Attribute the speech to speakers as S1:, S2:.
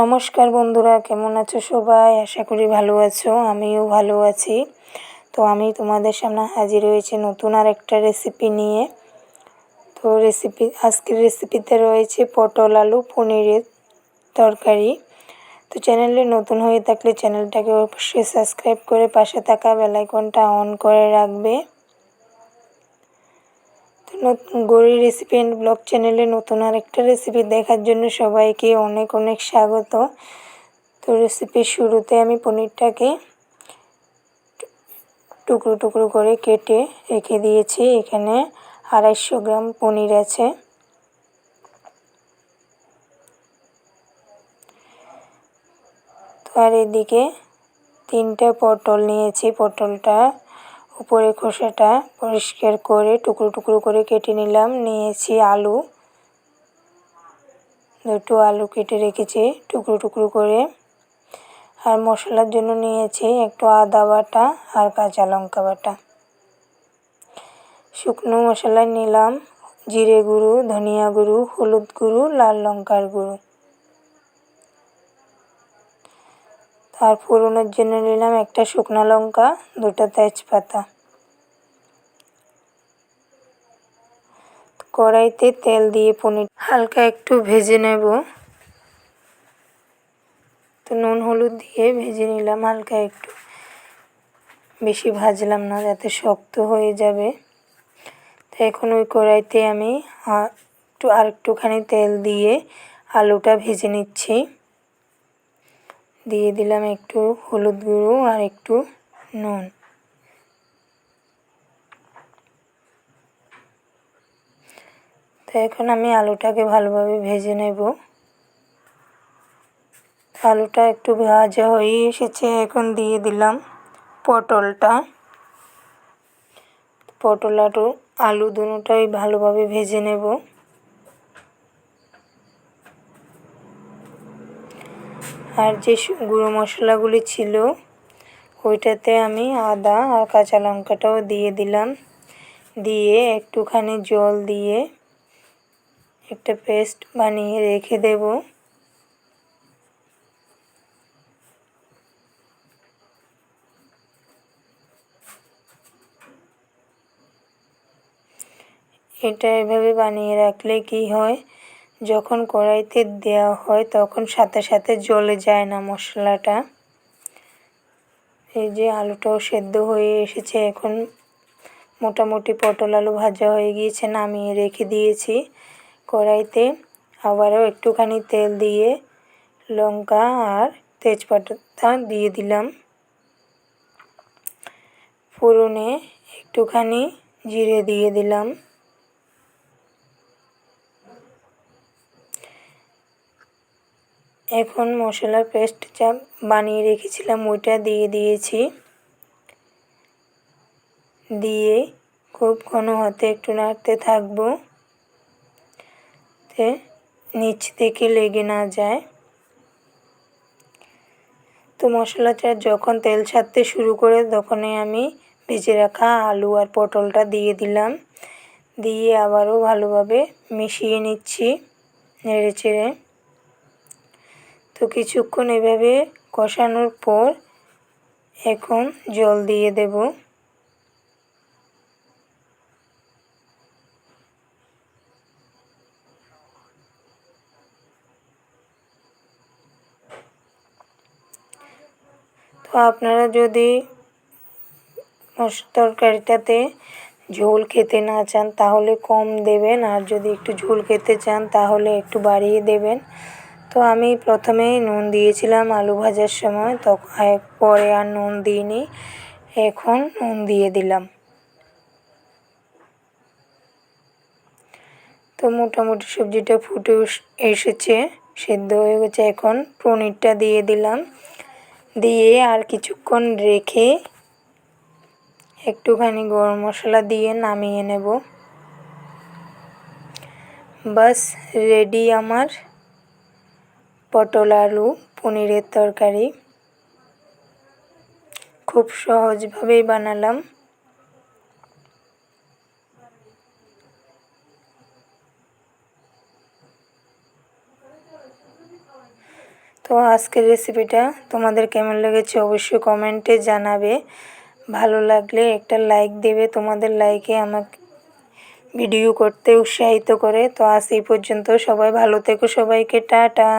S1: নমস্কার বন্ধুরা, কেমন আছো সবাই? আশা করি ভালো আছো, আমিও ভালো আছি। তো আমি তোমাদের সামনে হাজির হয়েছি নতুন আর একটা রেসিপি নিয়ে। তো রেসিপি আজকের রেসিপিতে রয়েছে পটল আলু পনিরের তরকারি। তো চ্যানেলে নতুন হয়ে থাকলে চ্যানেলটাকে অবশ্যই সাবস্ক্রাইব করে পাশে থাকা বেলাইকনটা অন করে রাখবে। নতুন গড়ি রেসিপি অ্যান্ড ব্লগ চ্যানেলে নতুন আরেকটা রেসিপি দেখার জন্য সবাইকে অনেক অনেক স্বাগত। তো রেসিপির শুরুতে আমি পনিরটাকে টুকরো টুকরো করে কেটে রেখে দিয়েছি। এখানে আড়াইশো গ্রাম পনির আছে। তো আর এদিকে তিনটে পটল নিয়েছি। পটলটা উপরে খোসাটা পরিষ্কার করে টুকরো টুকরো করে কেটে নিলাম। নিয়েছি আলু। দুটো আলু কেটে রেখেছি টুকরো টুকরো করে। আর মশলার জন্য নিয়েছি একটু আদা বাটা আর কাঁচা লঙ্কা বাটা। শুকনো মশলা নিলাম জিরে গুঁড়ো, ধনিয়া গুঁড়ো, হলুদ গুঁড়ো, লাল লঙ্কার গুঁড়ো। আর ফোড়নের জন্য নিলাম একটা শুকনো লঙ্কা, দুটো তেজপাতা। কড়াইতে তেল দিয়ে পনির হালকা একটু ভেজে নেব। তো নুন, হলুদ দিয়ে ভেজে নিলাম হালকা একটু। বেশি ভাজলাম না, যাতে শক্ত হয়ে যাবে। তো এখন ওই কড়াইতে আমি একটু আর একটুখানি তেল দিয়ে আলুটা ভেজে নিচ্ছি। দিয়ে দিলাম একটু হলুদ গুঁড়ো আর একটু নুন। তো এখন আমি আলুটাকে ভালোভাবে ভেজে নেব। আলুটা একটু ভাজা হয়ে এসেছে, এখন দিয়ে দিলাম পটলটা। পটল আলু দুটোটাই ভালোভাবে ভেজে নেব। আর যে গুঁড়ো মশলাগুলি ছিল, ওইটাতে আমি আদা আর কাঁচা লঙ্কাটাও দিয়ে দিলাম। দিয়ে একটুখানি জল দিয়ে একটা পেস্ট বানিয়ে রেখে দেব। এটা এভাবে বানিয়ে রাখলে কি হয় যখন কড়াইতে দেওয়া হয় তখন সাথে সাথে জ্বলে যায় না মশলাটা। এই যে আলুটাও সেদ্ধ হয়ে এসেছে, এখন মোটামুটি পটল আলু ভাজা হয়ে গিয়েছে, নামিয়ে রেখে দিয়েছি। কড়াইতে আবারও একটুখানি তেল দিয়ে লঙ্কা আর তেজপাতা দিয়ে দিলাম। ফোড়নে একটুখানি জিরে দিয়ে দিলাম। এখন মশলার পেস্ট যা বানিয়ে রেখেছিলাম, ওইটা দিয়ে দিয়েছি। দিয়ে খুব ঘন হাতে একটু নাড়তে থাকব। তে নিচ থেকে লেগে না যায়। তো মশলাটা যখন তেল ছাড়তে শুরু করে, তখনই আমি ভেজে রাখা আলু আর পটলটা দিয়ে দিলাম। দিয়ে আবারও ভালোভাবে মিশিয়ে নিচ্ছি নেড়ে চেড়ে। তো কিছুক্ষণ এভাবে কষানোর পর এখন জল দিয়ে দেব। তো আপনারা যদি তরকারিটাতে ঝোল খেতে না চান, তাহলে কম দেবেন। আর যদি একটু ঝোল খেতে চান, তাহলে একটু বাড়িয়ে দেবেন। তো আমি প্রথমেই নুন দিয়েছিলাম আলু ভাজার সময়, তো পরে আর নুন দিইনি, এখন নুন দিয়ে দিলাম। তো মোটামুটি সবজিটা ফুটে এসেছে, সেদ্ধ হয়ে গেছে, এখন পনিরটা দিয়ে দিলাম। দিয়ে আর কিছুক্ষণ রেখে একটুখানি গরম মশলা দিয়ে নামিয়ে নেব। বাস, রেডি আমার। পটল, আলু, পনিরের তরকারি খুব সহজভাবেই বানালাম। তো আজকের রেসিপিটা তোমাদের কেমন লেগেছে অবশ্যই কমেন্টে জানাবে। ভালো লাগলে একটা লাইক দেবে, তোমাদের লাইকে আমাকে ভিডিও করতে উৎসাহিত করে। তো আজ এই পর্যন্ত সবাই ভালো থেকো, সবাইকে টাটা।